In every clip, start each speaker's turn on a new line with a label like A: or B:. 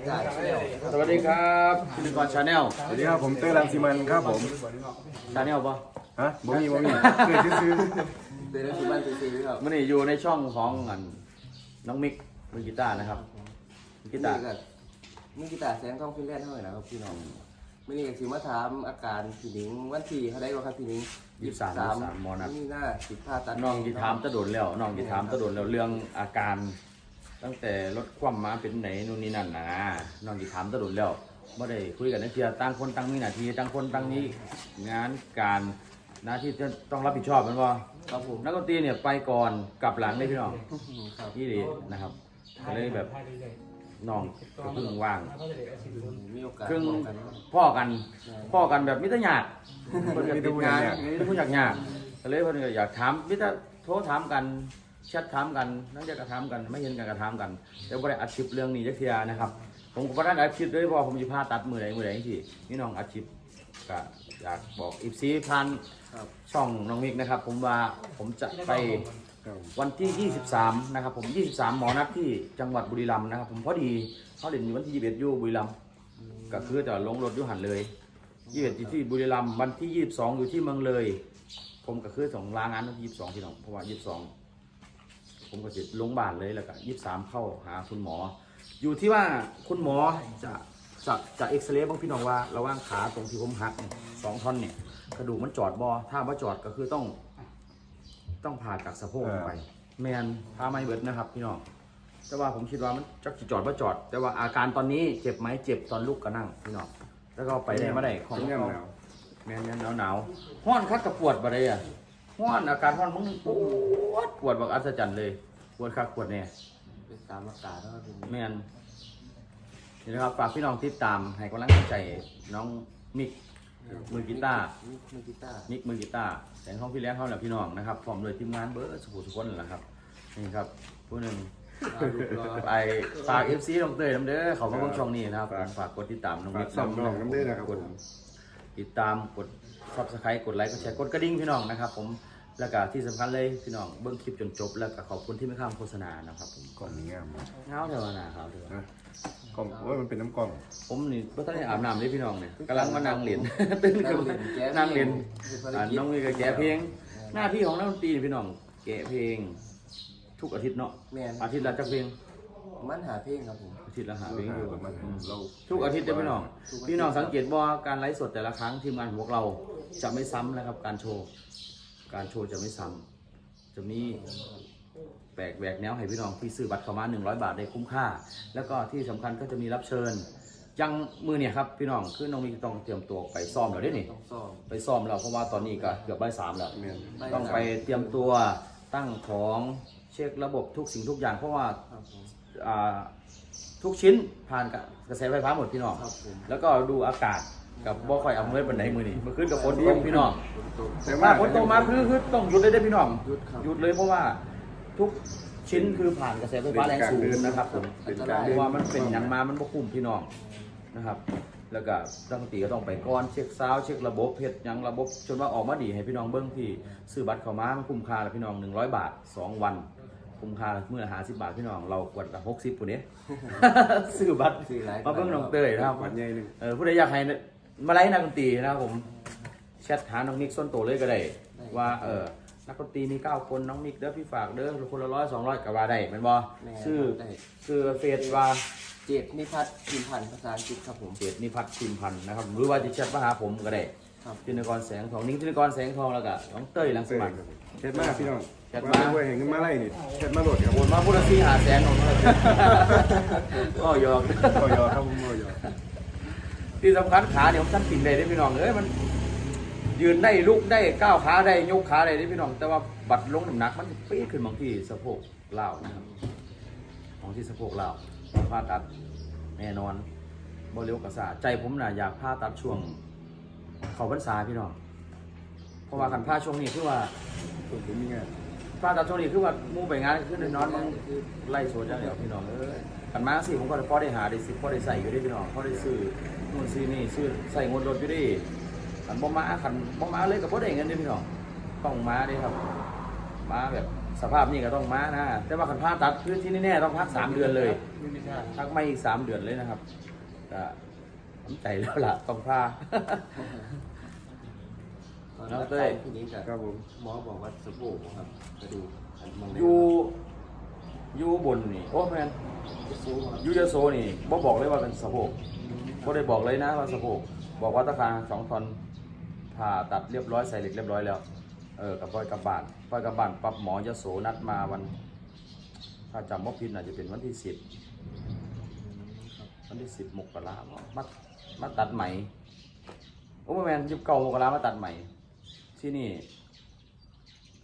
A: ชิตาเที่ยว
B: สวัสดีครับพิธีกรชาแนล
C: สวัสดีครับผมเต้ยรังสีมันครับผม
B: ชาแนลปะ
C: ฮะบ่มีบ่มีเคยซื้อ
A: เดินที่บ้านซีซีครับ
B: มันนี่อยู่ในช่องของอันน้องมิกมือกีตาร์นะครับมือกีตาร์
A: กับมีกีตาร์แสงทองฟินแลนด์เท่าไหร่นะครับพี่น้องไม่นี่ก็สิมาถามอาการพี่หนิงวันที่เท่าไรก็ครับพี่หนิง
B: ยี่สามยี่สามมอนัด
A: นี่หน้าสิบผ้าตัด
B: น้องกีถามตะโดนแล้วน้องกีถามตะโดนแล้วเรื่องอาการ ตั้งแต่รถคว่ำมาเป็นไหนนู่นนี่นั่นนะน้องกีถามตะโดนแล้วไม่ได้คุยกันนะเพียต่างคนต่างมีหน้าที่ต่างคนต่างนี้งานการหน้าที่จะต้องรับผิดชอบแมันว่า
A: ครับผม
B: นักดนตรีเนี่ยไปก่อนกลับหลังเลยพี่น้อง
A: ครับ
B: ยี่ดีนะครับก็เลยแบบน้องก็เพิ่งว่าง
A: มีโอกาส
B: ครึ่ง
A: บอกกันครับ
B: พ่อกันพ่อกันแบบมิตรหยาดเพิ่นก็ติดงานมีแต่ผู้อยากหยาดก็เลยเพิ่นก็อยากถามมิตรโทรถามกัน แชทถามกันนั่งจะกระถามกัน ไม่เห็นกันกระถามกันแต่บ่ได้อัดคลิปเรื่องนี้จักเทียนะครับ ผมก็บ่ได้อัดคลิปด้วยเพราะผมสิพาตัดมือใดมือใดจังซี่นี่น้องอัดคลิปก็อยากบอกอีฟซีพัน
A: ครับ
B: ช่องน้องมิกนะครับ ผมว่าผมจะไป
C: ๆครับ
B: วันที่ 23 นะครับ ผม 23 หมอนัดที่จังหวัดบุรีรัมย์นะครับ ผมพอดีเขาเด่นอยู่วันที่ 21อยู่บุรีรัมย์ก็คือจะลงรถอยู่หันเลย 21อยู่ที่บุรีรัมย์วันที่ 22 อยู่ที่เมืองเลย ผมก็คือสองลางานวันที่ 22พี่น้องเพราะว่า 22 ผมก็จะลงบ้านเลยแล้วก็23เข้าหาคุณหมอ อยู่ที่ว่าคุณหมอจะจะจะเอ็กซเรย์บ้างพี่น้องว่าระหว่างขาตรงที่ผมหักเนี่ยสองท่อนเนี่ยกระดูกมันจอดบอถ้าว่าจอดก็คือต้อง ต้องผ่าจากสะโพกลงไป แมนพาไม่เบิดนะครับ พี่น้องแต่ว่าผมคิดว่ามันจักสิจอดว่าจอด แต่ว่าอาการตอนนี้เจ็บไหมเจ็บตอนลุกก็นั่งพี่น้องแล้วก็ไปได้มาได้ของ
C: เป็นแง่แล้ว
B: แมนแมนหนาวหนาวๆห้อนคักกับปวดบ่ได้อะ ห้อนอาการห้อนมึงปวดปวดแบบอัศจรรย์เลยปวดคักปวดเนี่ย
A: เป็นตามอากาศนะครับพี่หนิง
B: แมนนี่นะครับฝากพี่น้องติดตามให้กำลังใจน้องมิกมือกีตาร์
A: มือกีตาร์
B: มิกมือกีตาร์แสงทองพี่เลี้ยงเขาแหละพี่น้องนะครับพร้อมโดยทีมงานเบอร์สุขุสุขนแหละครับนี่ครับผู้หนึ่ง
A: เอาลูกรอ
B: ไปฝากเอฟซีน้องเตยน้ำเด้อเขามาเบิ่งช่องนี้นะครับผมฝากกดติดตามน้อง
C: ฝา
B: มิ
C: ก
B: ก
C: ส่องน้องน้ำเด้อนะครับผม
B: ติดตามกดซับสไครต์กดไลค์กดแชร์กดกระดิ่งพี่น้องนะครับผม แล้วก็ที่สำคัญเลยพี่น้องเบิ่งคลิปจนจบ แล้วก็ขอบคุณที่ไม่ข้ามโฆษณานะครับผม
C: กล่องนี้งามมาก
B: เงาเทวนาครับเทวนา
C: นะกล่องโอ้ยมันเป็นน้ำกล่อง
B: ผมนี่ก็ต้องได้อาบน้ำเลยพี่น้องเนี่ยกำลังมานั่งเรียนตื่นขึ้นมานั่งเรียนอ่าน้องมีก็แกะเพลง หน้าที่ของนักดนตรีนี่พี่น้องแกะเพลง ทุกอาทิตย์เนาะ
A: แมน
B: อาทิตย์ละจักเพลง
A: มันหาเพลงครับผม
B: อาทิตย์ละหาเพลงอยู่
C: เรา
B: อืม
C: เรา
B: ทุกอาทิตย์เด้อพี่น้องพี่น้องสังเกตว่าการไลฟ์สดแต่ละครั้งทีมงานของพวกเราจะไม่ซ้ำนะครับการโชว์ การโชว์จะไม่ซ้ำจะมีแปลกแหวกแนวให้พี่น้องที่ซื้อบัตรเข้ามา 100 บาทได้คุ้มค่า แล้วก็ที่สำคัญก็จะมีรับเชิญยังมือเนี่ยครับพี่น้องคือน้องมีต้องเตรียมตัวไปซ้อมแล้วเด้นี่
A: ต้องซ่อม
B: ไปซ้อมแล้วเพราะว่าตอนนี้ก็เกือบบ่ายสามแล้ว
C: เมียน
B: ต้องไปเตรียมตัวตั้งของเช็คระบบทุกสิ่งทุกอย่าง เพราะว่า
A: ครับผม
B: อ่าทุกชิ้นผ่านกระแสไฟฟ้าหมดพี่น้อง
A: ครับผม
B: แล้วก็ดูอากาศ กับบ่ค่อยเอาเมื่อบันไดมือนี่เมื่อคืนกับฝนตกพี่น้อง
A: ตก
C: แต่
B: มา
C: ว่า
B: ฝนตกมาคือคือต้องหยุดเลยได้อพี่น้อง
A: หยุดครับ
B: หยุดเลยเพราะว่าทุกชิ้นคือผ่านกระแสไฟฟ้าแรงสูงนะครับผม
C: เป็น
B: เพ
C: การ
B: ราะว่ามันเป็นอย่างมามันบ่คุ้มพี่น้องนะครับ แล้วก็ตั้งตีก็ต้องไปก้อนเช็คซาวด์เช็คระบบเพชรยังระบบจนว่าออกมาดีให้พี่น้องเบิ้งที่ซื้อบัตรเข้ามามันคุ้มค่าแล้วพี่น้อง 100 บาท 2 วัน คุ้มค่าเมื่อหาสิบาทพี่น้องเรากดละหกสิบปุ่นนี้ซื้อบัตร
A: ซื้อหลาย
B: มาเบิ้งน้องเตยนะครับ
C: วันใหญ่หนึ่ง
B: เออผู้ใดอยากให้ มาไล่นักดนตรีนะครับผมแชทหาน้องนิกส้นโตเลยก็ได้ ว่าเออนักดนตรีมีเก้าคนน้องนิกเด้อพี่ฝากเด้อคนละร้อยสองร้อยกับว่าได้แมันบอ
A: แม่
B: ชื่อ
A: ได้
B: ชื่อเฟซว่า
A: เจดนิพัฒน์พิมพ์พันธ์ภาษาอังกฤษครับผม
B: เฟซนิพัฒน์พิมพันธ์นะครับหรือว่าจะแชทมาหาผมก็ได้
A: ครับ
B: จินกรแสงทองนิ้งจินกรแสงทองแล้วก็น้องเต้ยลังส
C: เต้ย
B: มัน
C: ครับเช็ดมากพี่น้อง
B: เช็ด
C: ว่า
B: มา
C: ด้วยเห็นเงินมาไล่นี่เช็ดมาโหลดครับ
B: โอนมาพูดละสี่หาแสนของเราก็ยอก
C: ก็ยอครับผมก็ยอ
B: ที่สำคัญขาเนี่ยผมสั้นติ่งได้ได้พี่น้องเอ้ยมัน ยืนได้ลุกได้ก้าวขาได้ยกขาได้ได้พี่น้อง แต่ว่าบัดลงน้ำหนักมันปี๊ดขึ้นบางที่สะโพกเล่านะครับของที่สะโพกเล่าผ่าตัดแน่นอนบ่เร็วกระสาใจผมน่ะอยากผ่าตัดช่วงเขาพรรษาพี่น้องเพราะว่าคันผ่าช่วงนี้คือว่า
C: ส่วนผมมีงาน
B: ผ่าตัดช่วงนี้คือว่ามู่ไปงานขึ้นนอนมันไล่โซนอย่างเดียวพี่น้องเอ้ย กันมาสิผมก็พอได้หาได้สิพอได้ใส่อยู่ได้พี่น้องพอได้ซื้อนู่นซื้อนี่ซื้อใส่งดรถอยู่ดิขันบ่มาขันบ่มาเลยกับบ่ได้เงินเด้พี่น้องต้องมาเด้ครับ มาแบบสภาพนี่ก็ต้องมานะ แต่ว่าคันผ่าตัดคือที่แน่ๆต้องพักสามเดือนเลยพักไม่อีกสามเดือนเลยนะครับก็ทำใจแล้วล่ะต้องพา
A: ตอน
B: น้อง
A: รัก
B: เต้ย
A: ษาพี่นิ้งกับ
C: ครับผม
A: หมอบอกว่าสะโพกครับกระดูกอันมองได้
B: อยู่ อยู่บนนี่โอ้แมน
A: สูงครับ
B: ยูเยโซนี่บ่บอกเลยว่าเป็นสะโพกบ่ได้บอกเลยนะว่าสะโพกบอกว่าตะคางสองทอนผ่าตัดเรียบร้อยใส่เหล็กเรียบร้อยแล้วเออกับปล่อยกลับบ้านปล่อยกลับบ้านปั๊บหมอยโสนัดมาวัน ถ้าจำว่าผิดน่าจะเป็นวันที่สิบวันที่สิบมกรามามาตัดไหมโอ้แมนยิบเก่ามกรามาตัดไหมที่นี่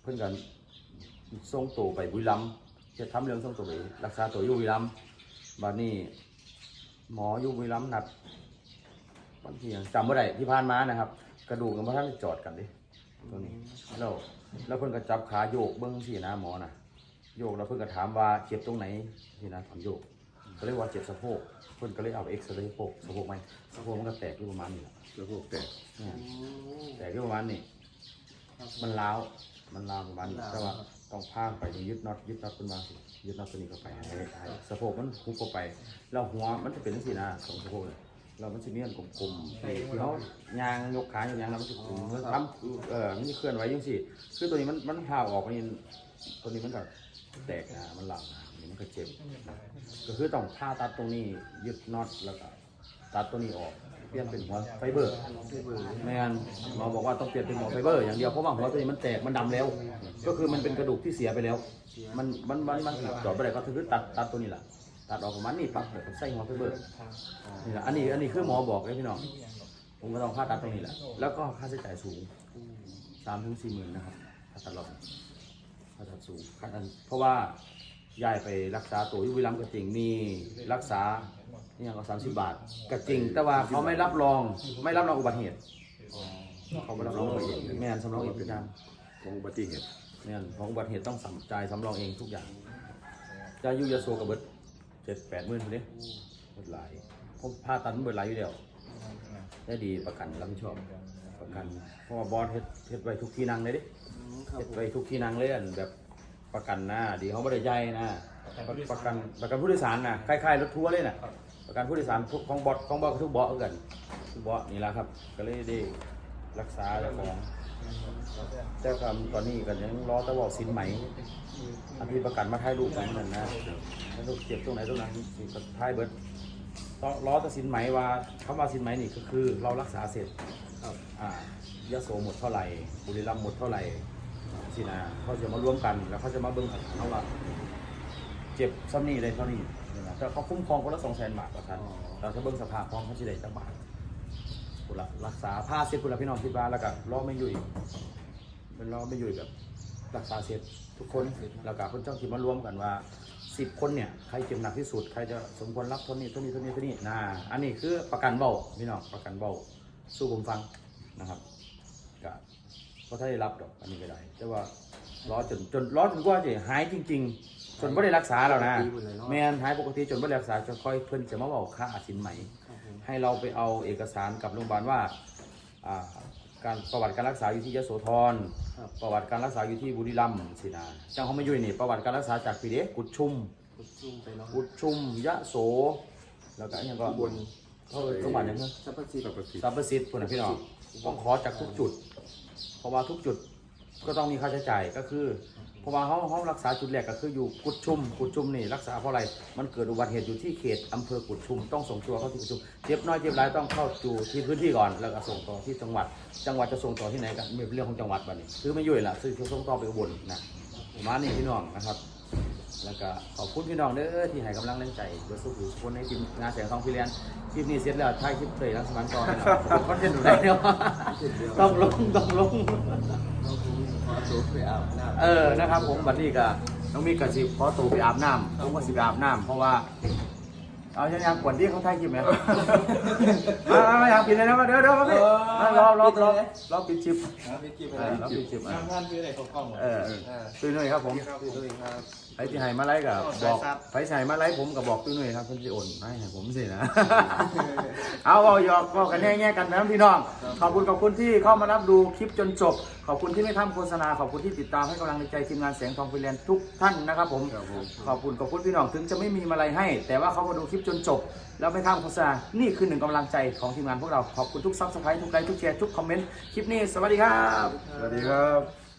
B: เพื่อนกันส่งตัวไปบุรีรัมย์ จะทำเรื่องส่งตัวไปรักษาตัวอยู่บุรีรัมย์บัดนี้ หมออยู่บุรีรัมย์นัดวันที่หยังจำไม่ได้ที่ผ่านมานะครับ กระดูกกับพระท่านจอดกันดิตัวนี้แล้วแล้วเพื่อนก็จับขาโยกเบิ้งสินะหมอนะโยกแล้วเพื่อนก็ถามว่าเจ็บตรงไหนสินะถามโยกก็เรียกว่าเจ็บสะโพกเพื่อนก็เลยเอาเอ็กซเรย์สะโพกสะโพกไหมสะโพกมันก็แตกอยู่ประมาณนี้แหละ
C: แล้วพวกแตก
B: เนี่ย
A: อืม
B: แตกอยู่ประมาณนี้มันล้าว มันล้าวประมาณนี้
A: ล้าว
B: แต่ว่า
A: ครับ
B: ต้องพางไปยึดน็อตยึดน็อตขึ้นมาสิยึดน็อตตัวนี้เข้าไปให้ให้สะโพกมันคุบเข้าไปแล้วหัวมันจะเป็นสีหน้าของสะโพกเลยแล้วมันจะมีอันกลมๆที่ที่เขายางยกขาอย่างยางแล้วมันจะกลมมันทำเออมันจะเคลื่อนไหวอยังสิคือตัวนี้มันมันพาออกนี่ตัวนี้มันก็แตกนะมันหลังนะนี่มันก็เจ็บก็คือต้องผ่าตัดตรงนี้ยึดน็อตแล้วก็ตัดตัวนี้ออก เปลี่ยนเป็นหัวไฟเบอร์
A: ไม่
B: งั้นหมอบอกว่าต้องเปลี่ยนเป็นหัวไฟเบอร์อย่างเดียวเพราะว่าหัวตัวนี้มันแตกมันดำแล้ว ก็คือมันเป็นกระดูกที่เสียไปแล้ว มันมันมันมันจอดไปไหนก็คือตัดตัดตัวนี้แหละตัดออกประมาณนี้ปั๊บแล้วก็ใส่หัวไฟเบอร์นี่แหละอันนี้อันนี้คือหมอบอกเลยพี่น้องผมก็ต้องค่าตัดตรงนี้แหละแล้วก็ค่าใช้จ่ายสูงสามถึงสี่หมื่นนะครับค่าตัดรอบค่าตัดสูงค่าตัดเพราะว่าย้ายไปรักษาตัวอยู่วิลัมก็จริงมีรักษา นี่ยังก็สามสิบบาทก็จริง แต่ว่าเขาไม่รับรองไม่รับรองอุบัติเหตุเขาไม่รับรองอุบัติเหตุแม่นสำรองเองทุกอย่าง
C: ของอุบัติเหตุ
B: แม่นของอุบัติเหตุต้องสำจ่ายสำรองเองทุกอย่างจะอยุยาโซกับเบิดเจ็ดแปดหมื่นคนนี้เบิดหลายผมพาตันเบิดหลายอยู่เดียวได้ดีประกันรับผิดชอบประกันเพราะว่าบอสเฮ็ดเฮ็ดไว้ทุกที่นั่งเลยดิ
A: อืมครับ
B: เฮ็ด
A: ผม
B: ไว้ทุกที่นั่งเลยอันแบบประกันหน้าดีเขาไม่ได้ใหญ่นะประกันประกันผู้โดยสารนะคล้ายๆรถทัวร์เลยนะ ประกันผู้โดยสารทุกของบอสของบอสทุกบาะเหมือนกันทุกบาะนี่แหละครับ ก็เลยได้รักษาเจ้าของเจ้าคำตอนนี้ก็ยังรอตะบอกสินไหมอันที่ประกันมาถ่ายรูปกันนั่นนะแล้วลูกเจ็บตรงไหนตรงนั้นสิถ่ายเบิดต้องรอต่สินไหมว่าคำว่าสินไหมนี่ก็คือ เรารักษาเสร็จ
A: ครับ
B: อ่ายโสหมดเท่าไหร่บุรีรัมย์หมดเท่าไหร่สินะเขาจะมารวมกันแล้วเขาจะมาเบิ่งเขาว่าเจ็บซ้ำนี่เลยเท่านี้ แต่เขาคุ้มครองคนละสองแสนบาทต่อท่านเราจะเบิ่งสภาพพร้อมเขาจะได้จักบาทกุละรักษาผ้าเสร็จกุละพี่น้องคิดว่าแล้วก็รอไม่อยู่อีกเป็นรอไม่อยู่อีกแบบรักษาเสร็จทุกคนแล้วก็คนเจ้าที่มารวมกันว่าสิบคนเนี่ยใครเจ็บหนักที่สุดใครจะสมควรรับเท่านี้เท่านี้เท่านี้เท่านี้นะอันนี้คือประกันเบาพี่น้องประกันเบาสู้ผมฟังนะครับก็ก็ถ้าได้รับดอกอันนี้ก็ได้แต่ว่ารอจนจนรอจนกว่าจะหายจริง ๆ จนไม่ได้รักษาแล้วนะ
A: ปกติหมดเลยเนาะ
B: แม่นหายปกติจนไม่ได้รักษาจนค่อยเพิ่นจะมาบอกค่าสินไหม
A: ครับผม
B: ให้เราไปเอาเอกสารกับโรงพยาบาลว่าอ่าการประวัติการรักษาอยู่ที่ยโสธร
A: ครับ
B: ประวัติการรักษาอยู่ที่บุรีรัมย์สินะจังเขาไม่ยุ่ยนี่ประวัติการรักษาจากปีเดกุดชุม
A: กดซุ่มไปเนาะ
B: กุดชุมยะโส แล้วก็อนหยังก็บนเขาโรงพยาบาลยังไง
A: สัพพสิทธิ์
C: สัพพสิทธิ์
B: ซับเปอร์ซิตพุ่นนะพี่น้องต้องขอจากทุกจุด เพราะว่าทุกจุดก็ต้องมีค่าใช้จ่ายก็คือ เพราะว่าเขาเขารักษาจุดแรกก็คืออยู่กุดชุมกุดชุมนี่รักษาเพราะอะไร มันเกิดอุบัติเหตุอยู่ที่เขตอำเภอกุดชุมต้องส่งตัวเข้าที่กุดชุมเจ็บน้อยเจ็บหลายต้องเข้าอยู่ที่พื้นที่ก่อนแล้วก็ส่งต่อที่จังหวัด จังหวัดจะส่งต่อที่ไหนกันเป็นเรื่องของจังหวัดบัดนี้คือไม่ยุ่ยละคือส่งต่อไปอุบลนะประมานี้พี่น้องนะครับ แล้วก็ขอบคุณพี่น้องเด้อที่ให้กำลังแรงใจเพื่อสู้ทุคนในทีมงานแสงทองพี่เลี้ยนคลิปนี้เสร็จแล้วถ่ายคลิปเลยรังสมันต์ต่อให้เราคอนเทนต์ดูได้เนาะต้องลงต้องลง
A: น้ องคุณขอตัวไปอาบน้ำ
B: เออนะครับผมบัดนี้ก็น้องมีกระสิขอตัวไปอาบน้ำต้องมาสิไปอาบน้ำเพราะว่าเอาอย่างยังกวนที่เขาถ่ายคลิปไหมมามามาอยากปิดเลยนะมาเดี๋ยวเดี๋ยวครับพี่มารอรอรอรอปิดคลิป
A: ครับพี่กิ๊บ
B: เออรอปิดคลิปอะ
D: ท่านคืออะไรของกล้อง
B: เออ
A: อ่า
B: ตื่นหน่อยครับผม
A: พี่ด้วยครับ
B: ไปที่ไห้มาไล่กับบอกไปที่ไห้มาไล่ผมกับบอกตุ้ยหน่อยครับเพิ่นสิโอนไม่ให้ผมสินะเอาเอาหยอกบอกกันแง่ๆกันนะพี่น้องขอบคุณขอบคุณที่เข้ามารับดูคลิปจนจบขอบคุณที่ไม่ทำโฆษณาขอบคุณที่ติดตามให้กำลังใจทีมงานแสงทองฟิแลนด์ทุกท่านนะครับผม
C: ครับผม
B: ขอบคุณขอบคุณพี่น้องถึงจะไม่มีอะไรให้ แต่ว่าเขามาดูคลิปจนจบ แล้วไม่ข้ามโฆษณานี่คือหนึ่งกำลังใจของทีมงานพวกเรา ขอบคุณทุกซับสไครต์ทุกไลค์ทุกแชร์ทุกคอมเมนต์ คลิปนี้ สวัสดีครับ
C: สวัสดีครับ